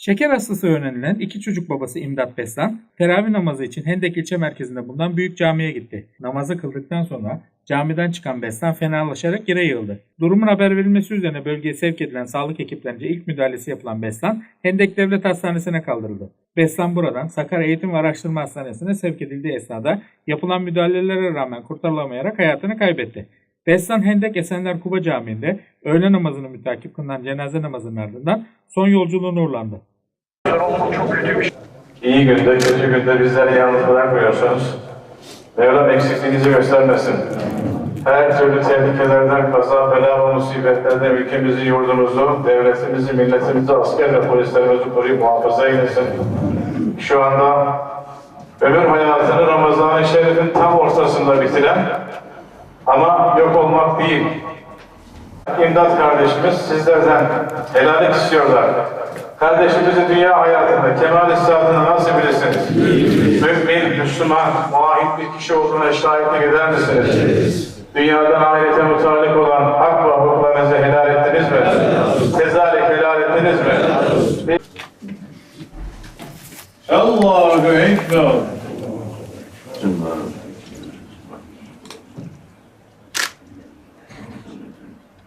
Şeker hastası öğrenilen iki çocuk babası İmdat Beslan, teravih namazı için Hendek ilçe merkezinde bulunan büyük camiye gitti. Namazı kıldıktan sonra camiden çıkan Beslan fenalaşarak yere yığıldı. Durumun haber verilmesi üzerine bölgeye sevk edilen sağlık ekiplerince ilk müdahalesi yapılan Beslan, Hendek Devlet Hastanesi'ne kaldırıldı. Beslan buradan Sakarya Eğitim ve Araştırma Hastanesi'ne sevk edildiği esnada yapılan müdahalelere rağmen kurtarılamayarak hayatını kaybetti. Beslan Hendek Esenler Kuba Camii'nde öğle namazını mütakip kılınan cenaze namazının ardından son yolculuğuna uğurlandı. İyi günde, kötü günde bizleri yalnız bırakmıyorsunuz. Mevlam eksikliğinizi göstermesin. Her türlü tehlikelerden, kaza, bela ve musibetlerden ülkemizi, yurdumuzu, devletimizi, milletimizi, asker ve polislerimizi koruyup muhafaza eylesin. Şu anda ömür hayatını Ramazan-ı Şerif'in tam ortasında bitiren ama yok olmak değil, İmdat kardeşimiz sizlerden helallik istiyorlar. Kardeşimizi dünya hayatında kemal saadını nasıl bilirsiniz? Mümin, Müslüman, muahit bir kişi olduğuna şahitlik eder misiniz? Dünyadan ahirete mutallik olan hak ve hukuklarınızı helal ettiniz mi? Tezalik helal ettiniz mi? Allahu Ekber.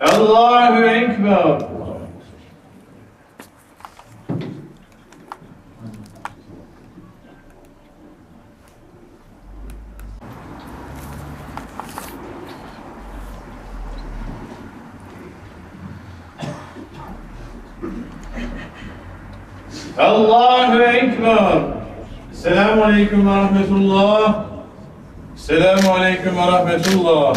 Allahu Ekber. Allahu Ekber. Selamun Aleyküm ve Rahmetullah. Selamun Aleyküm ve Rahmetullah.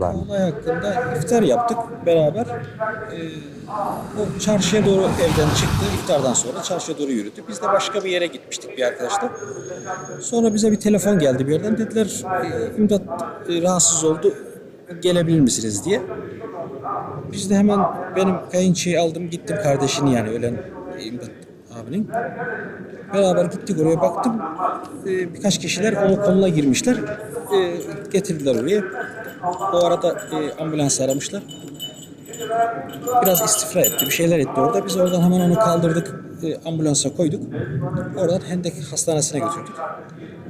Olay hakkında iftar yaptık beraber. Ee, o çarşıya doğru evden çıktı. İftardan sonra çarşıya doğru yürüdü. Biz de başka bir yere gitmiştik bir arkadaşla. Sonra bize bir telefon geldi bir yerden. Dediler e, imdat e, rahatsız oldu. Gelebilir misiniz diye. Biz de hemen benim kayınçıyı aldım gittim kardeşini yani ölen imdat abinin. Beraber gittik oraya baktım. Ee, birkaç kişiler onun koluna girmişler. Ee, getirdiler oraya. O arada e, ambulans aramışlar. Biraz istifra etti, bir şeyler etti orada. Biz oradan hemen onu kaldırdık, e, ambulansa koyduk. Oradan Hendek Hastanesi'ne götürdük.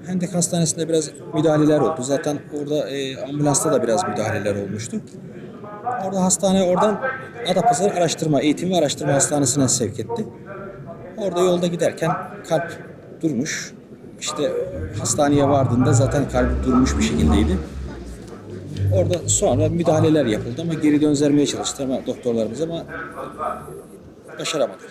Hendek Hastanesi'nde biraz müdahaleler oldu. Zaten orada e, ambulansta da biraz müdahaleler olmuştu. Orada hastane oradan Adapazarı Araştırma, Eğitim ve Araştırma Hastanesi'ne sevk etti. Orada yolda giderken kalp durmuş. İşte hastaneye vardığında zaten kalp durmuş bir şekildeydi. Orada sonra müdahaleler yapıldı ama geri döndürmeye çalıştı ama doktorlarımız ama başaramadık.